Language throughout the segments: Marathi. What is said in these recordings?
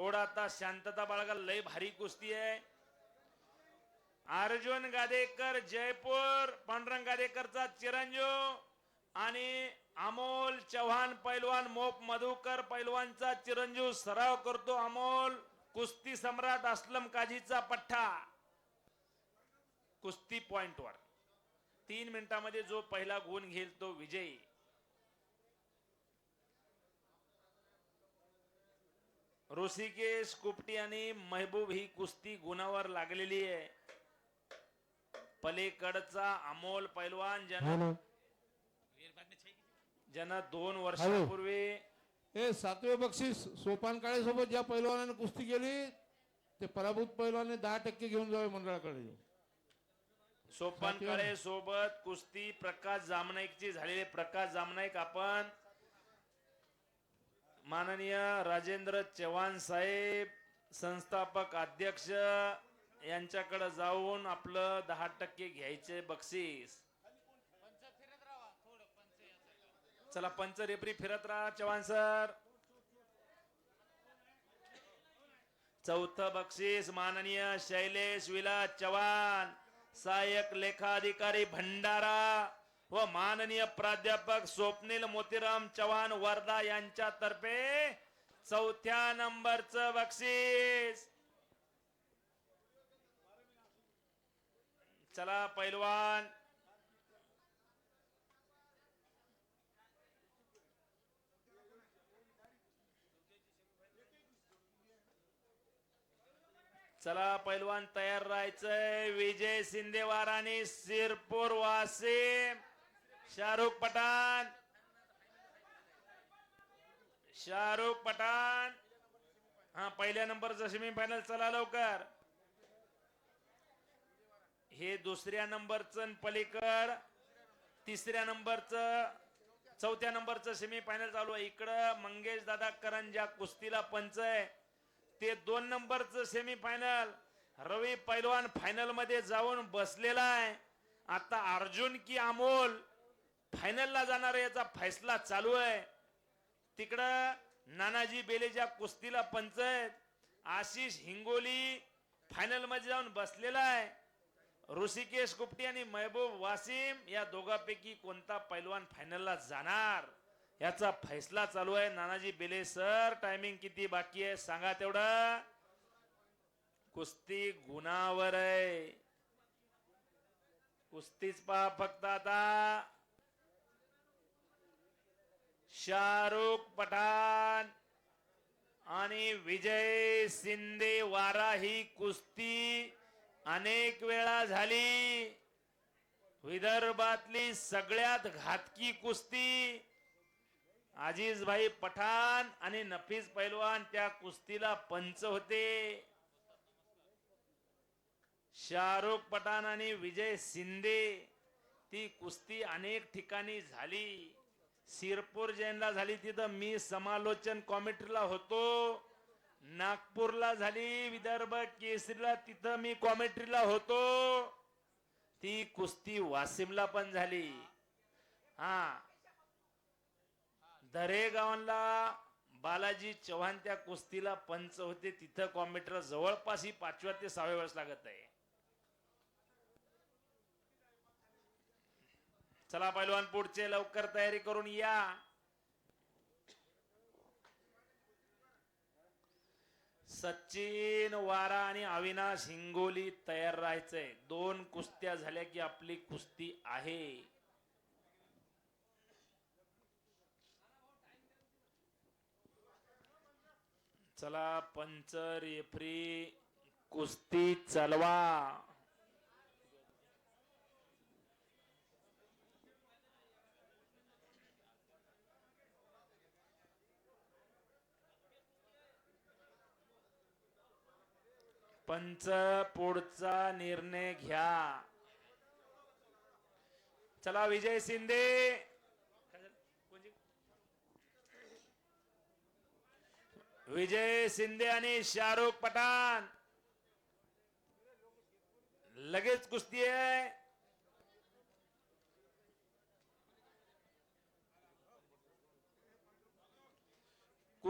थोडा आता शांतता बाळगा लय भारी कुस्ती आहे. अर्जुन गादेकर जयपूर पांडुरंग गादेकरचा चिरंजीव आणि अमोल चव्हाण पैलवान मोप मधुकर पैलवानचा चिरंजीव सराव करतो अमोल. कुस्ती सम्राट असलम काझीचा पठ्ठा. कुस्ती पॉइंटवर. तीन मिनिटांमध्ये जो पहिला गुण घेईल तो विजयी. ऋषिकेश कुपटी आणि महबूब ही कुस्ती गुणावर लागलेली आहे. पलीकडचा अमोल पैलवान जन हॅलो जन दोन वर्षापूर्वी हे सातवे बक्षीस सोपान काळे सोबत ज्या पैलवानाने कुस्ती केली ते पराभूत पैलवाने दहा टक्के घेऊन जावे मंडळाकडे. सोपान काळे सोबत कुस्ती प्रकाश जामनाईकची झालेले प्रकाश जामनाईक आपण माननीय राजेंद्र चव्हाण साहेब संस्थापक अध्यक्ष यांच्याकडे जाऊन आपलं दहा टक्के घ्यायचे बक्षीस. चला पंच रेफरी फिरत राहा चव्हाण सर. चौथ बक्षीस माननीय शैलेश विलास चव्हाण सहाय्यक लेखाधिकारी भंडारा. व माननीय प्राध्यापक स्वप्नील मोतीराम चव्हाण वर्धा यांच्यातर्फे चौथ्या नंबरचं बक्षीस. चला पैलवान. चला पैलवान तयार राहायचंय. विजय शिंदेवार आणि सिरपूर वासिम शाहरुख पठाण। शाहरुख पठाण। हा पहिल्या नंबरचं सेमीफायनल चला लवकर. हे दुसऱ्या नंबरचं पलीकड तिसऱ्या नंबरचं चौथ्या नंबरचं सेमीफायनल चालू आहे. इकडं मंगेश दादा करंजा कुस्तीला पंच आहे. ते दोन नंबरचं सेमीफायनल रवी पैलवान फायनलमध्ये जाऊन बसलेला आहे. आता अर्जुन की अमोल फायनलला जाणार याचा फैसला चालू आहे. तिकडं नानाजी बेलेच्या कुस्तीला पंच आशिष हिंगोली फायनलमध्ये जाऊन बसलेला आहे. ऋषिकेश कुपटी आणि महबूब वासिम या दोघांपैकी कोणता पैलवान फायनलला जाणार? याचा फैसला चालू आहे. नानाजी बेले सर टायमिंग किती बाकी आहे सांगा तेवढं. कुस्ती गुणावर आहे. कुस्तीच पहा फक्त आता. शाहरुख पठाण आणि विजय शिंदे वारा ही कुस्ती अनेक वेळा झाली. विदर्भातली सगळ्यात घातकी कुस्ती भाई पठाण आणि नफीस पैलवान त्या कुस्तीला पंच होते. शाहरुख पठाण आणि विजय शिंदे ती कुस्ती अनेक ठिकाणी झाली. सिरपूर जैनला झाली तिथं मी समालोचन कॉमेंट्रीला होतो. नागपूरला झाली विदर्भ केसरीला तिथं मी कॉमेंट्रीला होतो. ती कुस्ती वासिमला पण झाली. हा. दरेगावला बालाजी चव्हाण त्या कुस्तीला पंच होते. तिथं कॉम्प्युटर जवळपास ही पाचव्या ते सहाव्या वेळेस लागत आहे. चला पैलवान पुढचे लवकर तयारी करून या. सचिन वारा आणि अविनाश हिंगोली तयार राहायचंय. दोन कुस्त्या झाल्या की आपली कुस्ती आहे. चला पंच रेफरी कुस्ती चलवा. पंच पुढचा निर्णय घ्या. चला विजय शिंदे. विजय शिंदे आणि शाहरुख पठाण. लगेच कुस्ती आहे.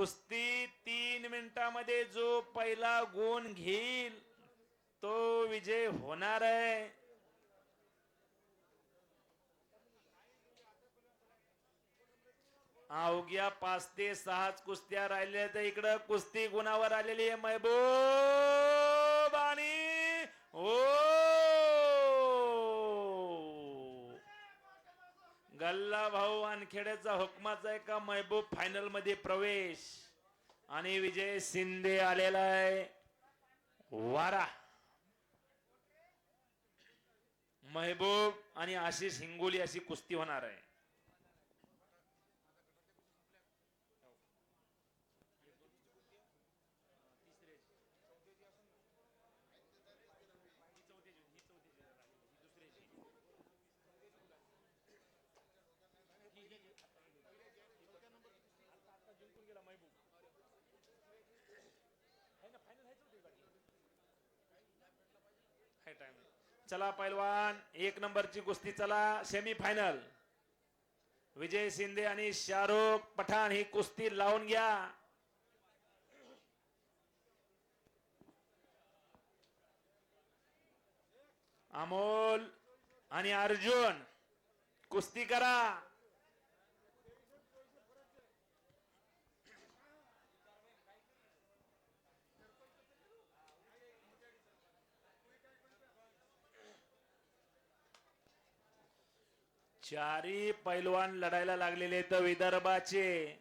कुस्ती तीन मिनिटामध्ये जो पहिला गुण घेईल तो विजय होणार आहे. अवघ्या पाच ते सहाच कुस्त्या राहिल्या तर इकडं. कुस्ती गुणावर आलेली आहे महबूब आणि ओ! गल्ला भाऊ वानखेड्याचा हुकमाचा आहे का महबूब फायनलमध्ये प्रवेश? आणि विजय शिंदे आलेला आहे. वारा. महबूब आणि आशिष हिंगोली अशी कुस्ती होणार आहे. चला पैलवान एक नंबरची कुस्ती चला सेमी फायनल विजय शिंदे आणि शाहरुख पठाण ही कुस्ती लावून घ्या. अमोल आणि अर्जुन कुस्ती करा. चारी पैलवान लढायला लागलेले तर विदर्भाचे.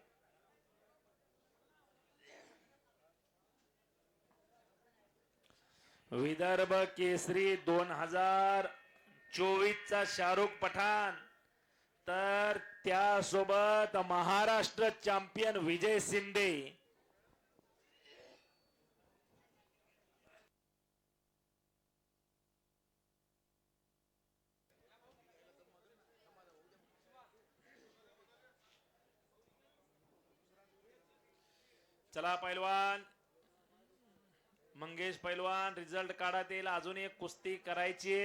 विदर्भ केसरी दोन हजार चोवीसचा शाहरुख पठाण. तर त्यासोबत महाराष्ट्र चॅम्पियन विजय शिंदे. चला पैलवान. मंगेश पैलवान रिझल्ट काढत येईल अजून एक कुस्ती करायची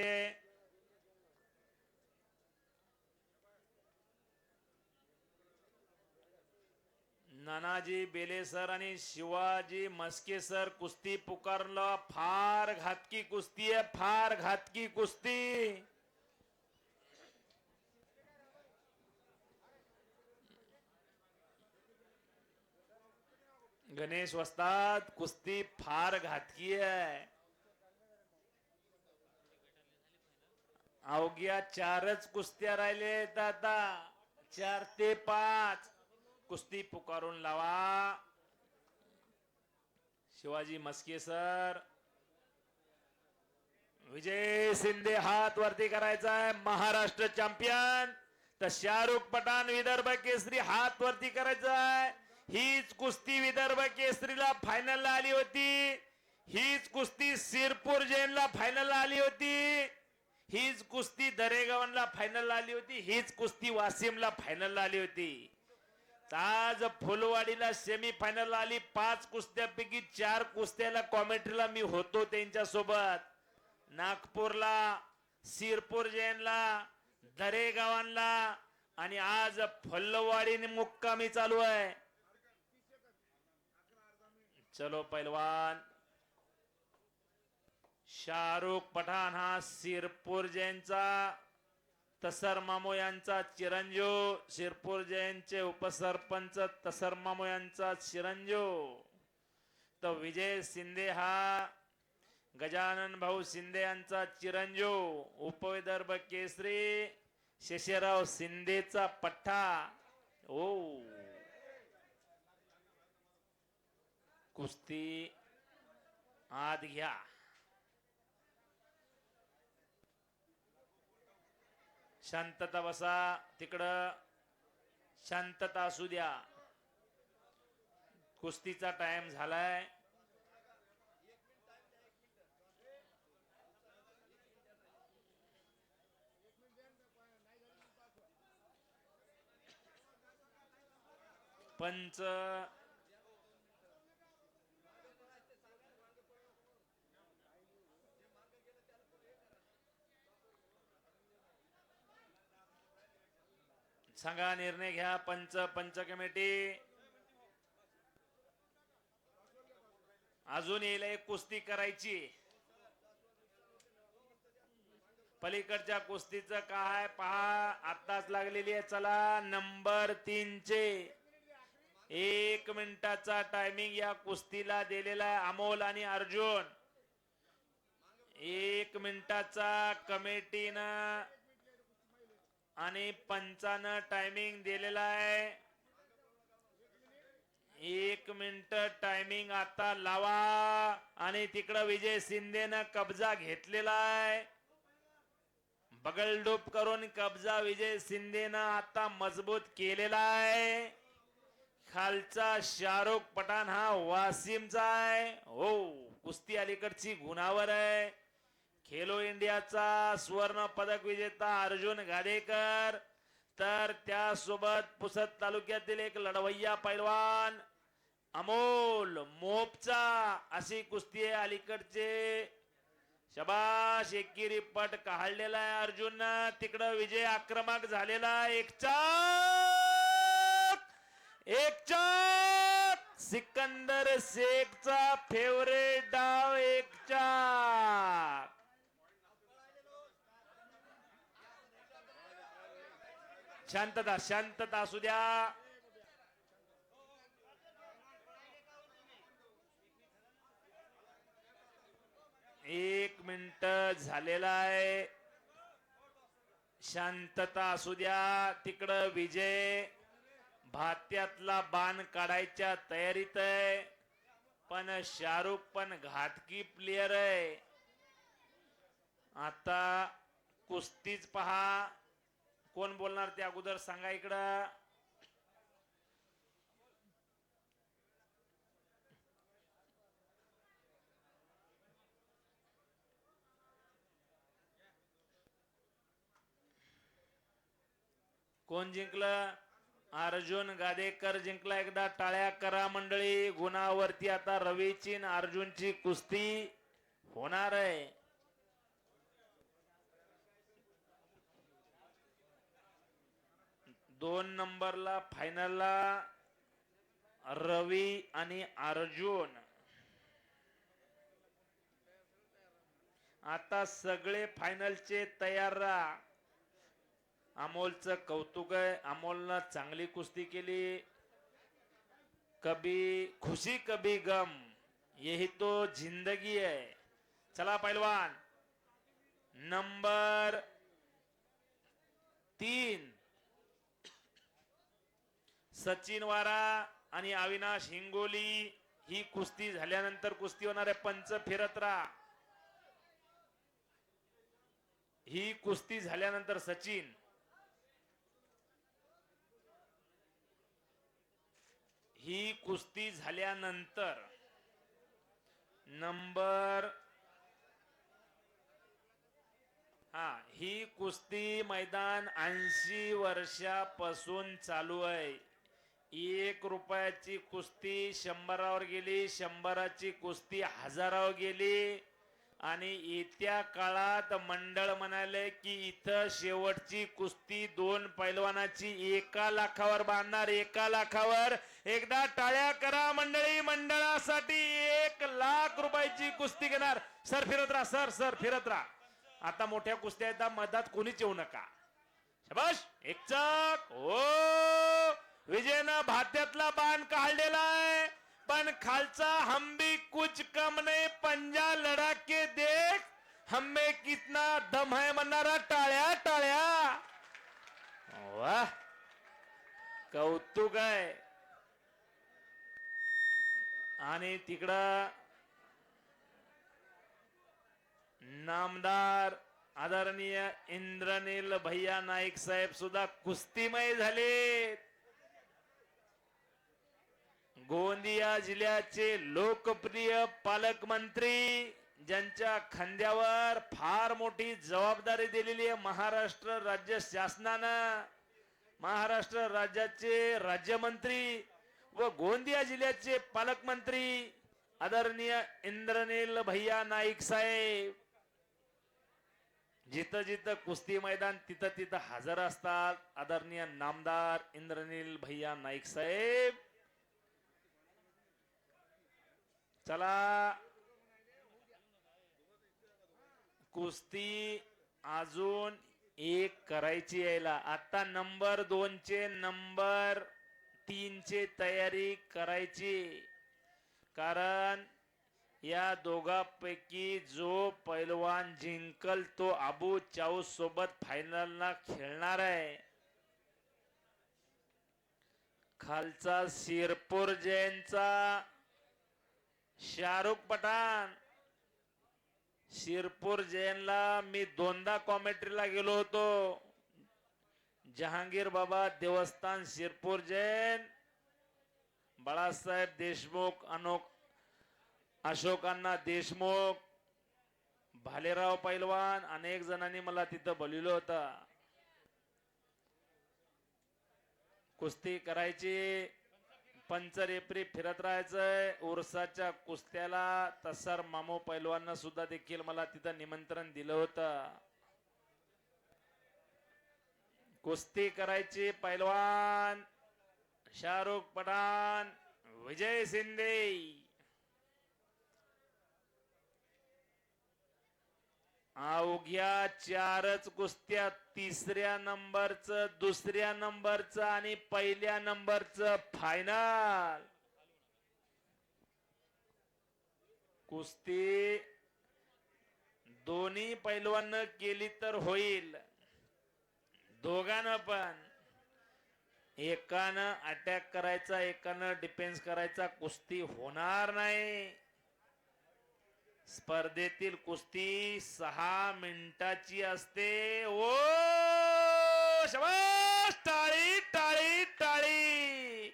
नानाजी बेले सर आणि शिवाजी मस्के सर कुस्ती पुकारलं. फार घातकी कुस्ती आहे फार घातकी कुस्ती. गणेश वस्ताद कुस्ती फार घातकी आहे. अवघ्या चारच कुस्त्या राहिलेत आता. चार ते पाच. कुस्ती पुकारून लावा. शिवाजी मस्के सर. विजय शिंदे हात वरती करायचा आहे. महाराष्ट्र चॅम्पियन. तर शाहरुख पठाण विदर्भ केसरी हात वरती करायचा आहे. हीच कुस्ती विदर्भ केसरीला फायनलला आली होती. हीच कुस्ती सिरपूर जैनला फायनलला आली होती. हीच कुस्ती दरेगावनला फायनलला आली होती. हीच कुस्ती वासिमला फायनलला आली होती. आज फुलवाडीला सेमी फायनल आली. पाच कुस्त्यापैकी चार कुस्त्याला कॉमेंट्रीला मी होतो त्यांच्यासोबत नागपूरला सिरपूर जैनला दरेगावांना आणि आज फल्लवाडीने मुक्कामी चालू आहे. चलो पैलवान शाहरुख पठाण हा सिरपूर जैनचा तसर मामो यांचा चिरंजीव शिरपूर जैनचे उपसरपंच तसर मामो यांचा चिरंजीव। तर विजय शिंदे हा गजानन भाऊ शिंदे यांचा चिरंजीव उपविदर्भ केसरी शशिराव शिंदेचा पठ्ठा। ओ। कुस्ती आत घ्या. शांतता बसा तिकडं. शांतता असू द्या. कुस्तीचा टाइम झालाय. पंच सांगा निर्णय घ्या पंच पंच कमिटी. अजून येईल एक कुस्ती करायची. पलीकडच्या कुस्तीचं काय पहा आत्ताच लागलेली आहे चला नंबर तीनचे. एक मिनिटाचा टायमिंग या कुस्तीला दिलेला आहे अमोल आणि अर्जुन. एक मिनिटाचा कमिटीनं आणि पंचानं टायमिंग दिलेला आहे. एक मिनिट टायमिंग आता लावा. आणि तिकडं विजय शिंदेनं कब्जा घेतलेला आहे. बगलडोप करून कब्जा विजय शिंदेनं आता मजबूत केलेला आहे. खालचा शाहरुख पठाण हा वासिमचा आहे. हो कुस्ती अलीकडची गुणावर आहे. खेलो इंडियाचा सुवर्ण पदक विजेता अर्जुन गादेकर. तर त्यासोबत पुसद तालुक्यातील एक लढवय्या पैलवान अमोल मोपचा अशी कुस्ती आहे अलीकडचे. शबाश एकेरी पट काढलेला आहे अर्जुन. तिकडं विजय आक्रमक झालेला एक चाक! एक चाक! सिकंदर शेखचा फेवरेट डाव एक चाक! शांतता शांतता असू द्या. एक मिनिट झालेला आहे. शांतता असू द्या. तिकडं विजय भात्यातला बाण काढायच्या तयारीत आहे. पण शाहरुख पण घातकी प्लेयर आहे. आता कुस्तीच पहा. कोण बोलणार ते अगोदर सांगा इकडं. कोण जिंकलं? अर्जुन गादेकर जिंकला एकदा. टाळ्या करा मंडळी गुणावरती आता रवीची अर्जुनची कुस्ती होणार आहे. दोन नंबरला फायनलला रवी आणि अर्जुन. आता सगळे फायनलचे तयार राहा. अमोलचं कौतुक आहे. अमोलनं चांगली कुस्ती केली. कभी खुशी कभी गम. यही तो जिंदगी है चला पैलवान. नंबर तीन. सचिन वारा आणि अविनाश हिंगोली ही कुस्ती झाल्यानंतर कुस्ती होणार आहे पंच फिरत राहा. ही कुस्ती झाल्यानंतर सचिन. ही कुस्ती झाल्यानंतर नंबर हा ही कुस्ती मैदान ऐंशी वर्षापासून चालू आहे. एक रुपयाची कुस्ती शंभरावर गेली शंभराची कुस्ती हजारावर गेली. आणि येत्या काळात मंडळ म्हणाले की इथं शेवटची कुस्ती दोन पैलवानाची एका लाखावर बांधणार एका लाखावर. एकदा टाळ्या करा मंडळी मंडळासाठी एक लाख रुपयाची कुस्ती घेणार. सर फिरत राहा सर सर फिरत राहा. आता मोठ्या कुस्त्या येतात मधात कोणीच येऊ नका. शबाश एक चक ओ हो. विजयनं भात्यातला बाण काढलेला आहे. पण खालचा हम भी कुछ कम नाही पंजा लढा के देख. हम्मे कितना दम है म्हणणारा टाळ्या टाळ्या. वा कौतुक आहे. आणि तिकडं नामदार आदरणीय इंद्रनील भैया नाईक साहेब सुद्धा कुस्तीमय झाले गोंदिया जिल्ह्याचे लोकप्रिय पालकमंत्री ज्यांच्या खांद्यावर फार मोठी जबाबदारी दिलेली आहे महाराष्ट्र राज्य शासनानं महाराष्ट्र राज्याचे राज्यमंत्री व गोंदिया जिल्ह्याचे पालकमंत्री आदरणीय इंद्रनील भैया नाईक साहेब. जिथं जिथं कुस्ती मैदान तिथं तिथं हजर असतात आदरणीय नामदार इंद्रनील भैया नाईक साहेब. चला. कुस्ती अजून एक करायची यायला. आता नंबर दोनचे नंबर तीनचे तयारी करायची. कारण या दोघांपैकी जो पैलवान जिंकल तो अबू चाऊस सोबत फायनलला खेळणार आहे. खालचा शिरपूर जैनचा शाहरुख पठाण. शिरपूर जैनला मी दोनदा कॉमेंट्रीला गेलो होतो. जहांगीर बाबा देवस्थान शिरपूर जैन. बाळासाहेब देशमुख अनोख अशोकांना देशमुख भालेराव पैलवान अनेक जणांनी मला तिथं बोलिलो होता. कुस्ती करायची. पंचर एप्री फिरत राहायचंय. उरसाच्या कुस्त्याला तसर मामो पैलवांना सुद्धा देखील मला तिथं निमंत्रण दिलं होतं. कुस्ती करायची पैलवान शाहरुख पठाण विजय शिंदे. अवघ्या चारच कुस्त्या तिसऱ्या नंबरचं दुसऱ्या नंबरचं आणि पहिल्या नंबरचं फायनल कुस्ती दोन्ही पैलवान केली तर होईल. दोघांना पण. एकानं अटॅक करायचा एकानं डिफेन्स करायचा कुस्ती होणार नाही. स्पर्धेतील कुस्ती सहा मिनिटाची असते. ओ शबाश टाळी टाळी टाळी.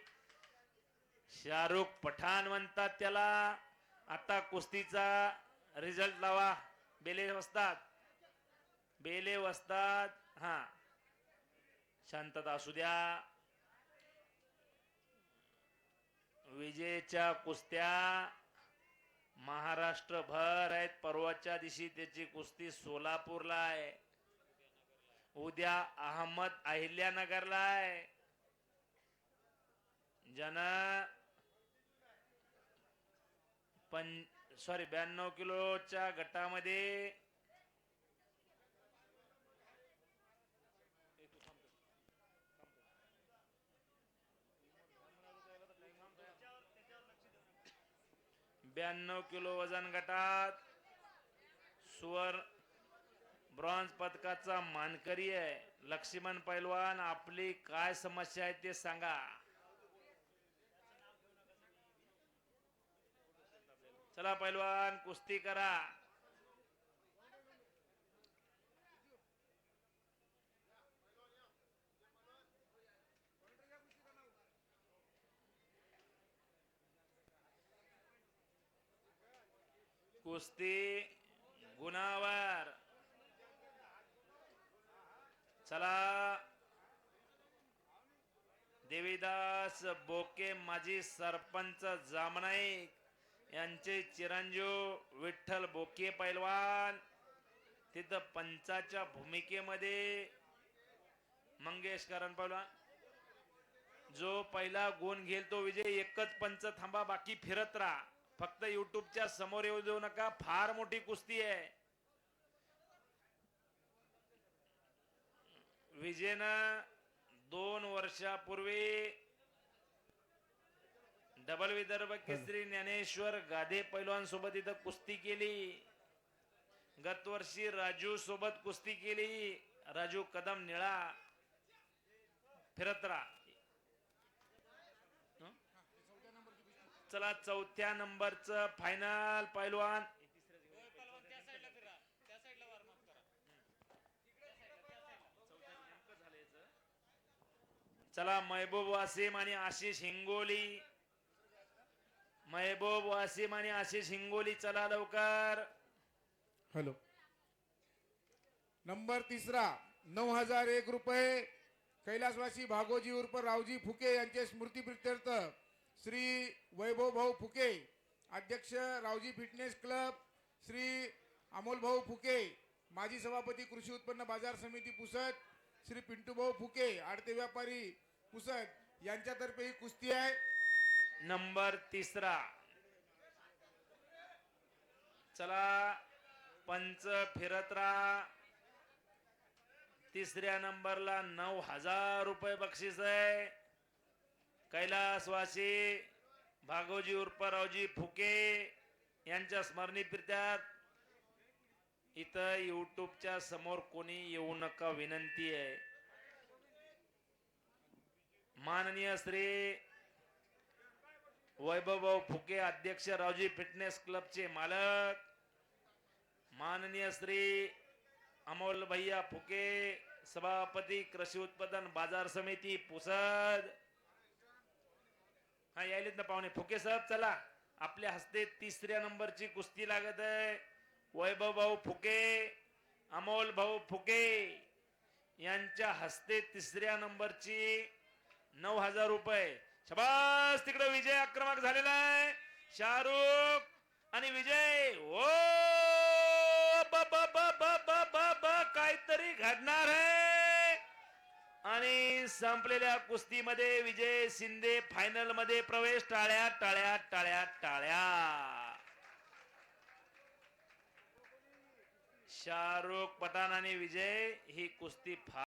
शाहरुख पठाण म्हणतात त्याला. आता कुस्तीचा रिझल्ट लावा. बेले वसतात बेले वसतात हा. शांतता असू द्या. विजेच्या कुस्त्या महाराष्ट्रभर आहेत. परवाच्या दिवशी त्याची कुस्ती सोलापूरला आहे. उद्या अहमद अहिल्यानगरला आहे. जन पण सॉरी ब्याण्णव किलोच्या गटामध्ये ब्याण्णव किलो वजन गटात सुवर ब्रॉन्झ पदकाचा मानकरी आहे. लक्ष्मण पैलवान आपली काय समस्या आहे ते सांगा. चला पैलवान कुस्ती करा. कुस्ती गुणावर. चला. देवीदास बोके माजी सरपंच जामनाईक यांचे चिरंजीव विठ्ठल बोके पैलवान तिथं पंचाच्या भूमिकेमध्ये मंगेश करण पैलवान. जो पहिला गुण घेईल तो विजय एकच पंच थांबा बाकी फिरत राहा. फक्त युट्यूबच्या समोर येऊ देऊ नका फार मोठी कुस्ती आहे. विजयनं दोन वर्षापूर्वी डबल विदर्भ केसरी ज्ञानेश्वर गाधे पैलवान सोबत इथं कुस्ती केली. गत वर्षी राजू सोबत कुस्ती केली. राजू कदम निळा फिरत राहा हं? चला चौथ्या नंबरचं फायनल पैलवान. चला महबूब वासिम आणि आशिष हिंगोली. महबूब वासिम आणि आशिष हिंगोली चला लवकर. हॅलो. नंबर तिसरा नऊ हजार एक रुपये. कैलासवासी भागोजी उर्फ रावजी फुके यांचे स्मृती प्रित्यर्थ श्री वैभवभाऊ फुके अध्यक्ष रावजी फिटनेस क्लब श्री अमोलभाऊ फुके माजी सभापती कृषी उत्पन्न बाजार समिती पुसद श्री पिंटू भाऊ फुके आडते व्यापारी पुसद यांच्यातर्फे ही कुस्ती आहे. नंबर तिसरा. चला पंच फिरत राहा. तिसऱ्या नंबरला नऊ हजार रुपये बक्षीस आहे. कैलासवासी भागोजी उर्फ रावजी फुके यांच्या स्मरणी प्रीत्यात इथं युट्यूबच्या समोर कोणी येऊ नका विनंती आहे. माननीय श्री वैभवभाऊ फुके अध्यक्ष रावजी फिटनेस क्लबचे मालक माननीय श्री अमोल भैया फुके सभापती कृषी उत्पादन बाजार समिती पुसद हा यायलेत ना पाहुणे. फुके साहेब चला. आपल्या हस्ते तिसऱ्या नंबरची कुस्ती लागत आहे. वैभव भाऊ फुके अमोल भाऊ फुके यांच्या हस्ते तिसऱ्या नंबरची नऊ हजार रुपये. शबास! तिकडे विजय आक्रमक झालेला आहे. शाहरुख आणि विजय. ओ! ब काहीतरी घडणार आहे. आणि संपलेल्या कुस्तीमध्ये विजय शिंदे फायनलमध्ये प्रवेश टाळ्या टाळ्या टाळ्या टाळ्या. शाहरुख पठाण आणि विजय ही कुस्ती फार